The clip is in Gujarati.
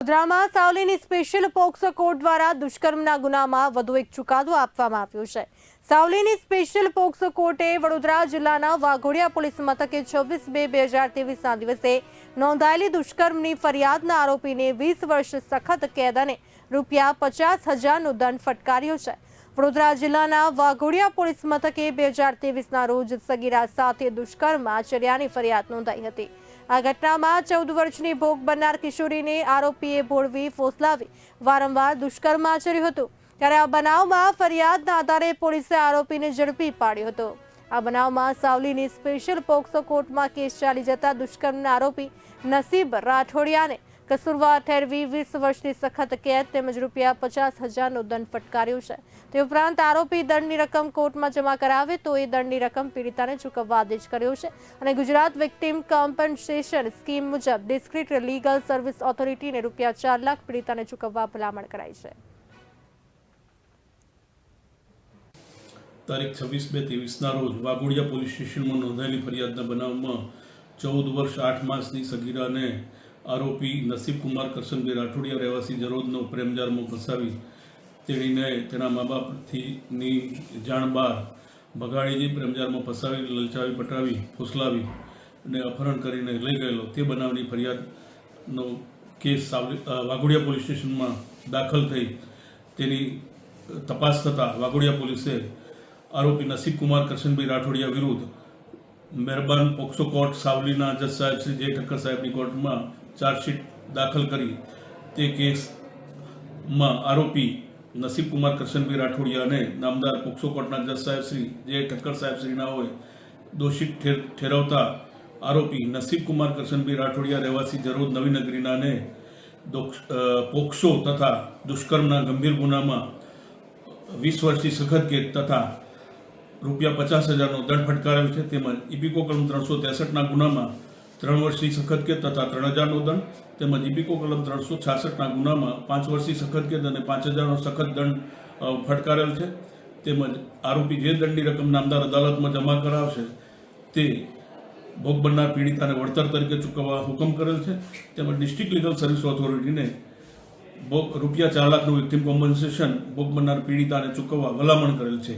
વડોદરામાં સાવલીની સ્પેશિયલ પોક્સો કોર્ટ દ્વારા દુષ્કર્મના ગુનામાં વધુ એક ચુકાદો આપવામાં આવ્યો છે. સાવલીની સ્પેશિયલ પોક્સો કોર્ટે વડોદરા જિલ્લાના વાઘોડિયા પોલીસ મથકે છવ્વીસ બે બે હજાર ત્રેવીસના દિવસે નોંધાયેલી દુષ્કર્મની ફરિયાદના આરોપીને વીસ વર્ષ સખત કેદ અને રૂપિયા પચાસ હજારનો દંડ ફટકાર્યો છે. વડોદરા જિલ્લાના વાઘોડિયા પોલીસ મથકે બે હજાર ત્રેવીસના રોજ સગીરા સાથે દુષ્કર્મ આચર્યાની ફરિયાદ નોંધાઈ હતી. આ ઘટનામાં ચૌદ વર્ષની ભોગ બનનાર કિશોરીને આરોપીએ ભોળવી, ફોસલાવી, વારંવાર દુષ્કર્મ આચર્યું હતું. ત્યારે આ બનાવમાં ફરિયાદના આધારે પોલીસે આરોપીને ઝડપી પાડ્યો હતો. આ બનાવમાં સાવલીની સ્પેશિયલ પોક્સો કોર્ટમાં કેસ ચાલી જતા દુષ્કર્મના આરોપી નસીબ રાઠોડિયાને કસૂરવાર ઠેરવી વીસ વર્ષની સખત કેદ તેમજ રૂપિયા પચાસ હજારનો દંડ ફટકાર્યો છે. તે ઉપરાંત આરોપી દંડની રકમ કોર્ટમાં જમા કરાવે તો એ દંડની રકમ પીડિતાને ચૂકવવા આદેશ કર્યો છે. અને ગુજરાત વિક્ટીમ કોમ્પન્સેશન સ્કીમ મુજબ ડિસ્ક્રિટ લીગલ સર્વિસ ઓથોરિટીને રૂપિયા ચાર લાખ પીડિતાને ચૂકવવા ભલામણ કરાઈ છે. તારીખ છવ્વીસ બે ત્રેવીસના રોજ વાઘોડિયા પોલીસ સ્ટેશનમાં નોંધાયેલી ફરિયાદના બનાવમાં ચૌદ વર્ષ આઠ માસની સગીરાને આરોપી નસીબકુમાર કરશનભાઈ રાઠોડિયા રહેવાસી જરોદનો પ્રેમજારમાં ફસાવી તેણીને તેના મા બાપથીની જાણ બહાર ભગાડીજી પ્રેમજારમાં ફસાવી, લલચાવી પટાવી ફૂસલાવી અને અપહરણ કરીને લઈ ગયેલો. તે બનાવની ફરિયાદનો કેસ વાઘોડિયા પોલીસ સ્ટેશનમાં દાખલ થઈ. તેની તપાસ થતાં વાઘોડિયા પોલીસે આરોપી નસીબકુમાર કરશનભાઈ રાઠોડિયા વિરુદ્ધ મહેરબાન પોક્સો કોર્ટ સાવલીના જજ સાહેબ શ્રી જે ઠક્કર સાહેબની કોર્ટમાં ચાર્જશીટ દાખલ કરી તે કેસમાં આરોપી નસીબકુમાર કરશનભાઈ રાઠોડિયા અને નામદાર પોક્સો કોર્ટના જજ સાહેબ શ્રી જે ઠક્કર સાહેબ શ્રીના હોય દોષિત ઠેર- ઠેરવતા આરોપી નસીબકુમાર કરશનભાઈ રાઠોડિયા રહેવાસી જરૂર નવીનગરીનાને દોક્ષ- અ, પોક્સો તથા દુષ્કર્મના ગંભીર ગુનામાં વીસ વર્ષથી સખત કેદ તથા રૂપિયા પચાસ હજારનો દંડ ફટકારેલ છે. તેમજ ઇપિકો કલમ ત્રણસો ત્રેસઠના ગુનામાં ત્રણ વર્ષની સખત કેદ તથા ત્રણ હજારનો દંડ તેમજ ઇપિકો કલમ ત્રણસો છાસઠના ગુનામાં પાંચ વર્ષની સખત અને પાંચ હજારનો સખત દંડ ફટકારેલ છે. તેમજ આરોપી જે દંડની રકમ નામદાર અદાલતમાં જમા કરાવશે તે ભોગ બનનાર પીડિતાને વળતર તરીકે ચૂકવવા હુકમ કરેલ છે. તેમજ ડિસ્ટ્રિક્ટ લીગલ સર્વિસ ઓથોરિટીને ભોગ રૂપિયા ચાર લાખનું વિક્ટિમ કોમ્પન્સેશન ભોગ બનનાર પીડિતાને ચૂકવવા ભલામણ કરેલ છે.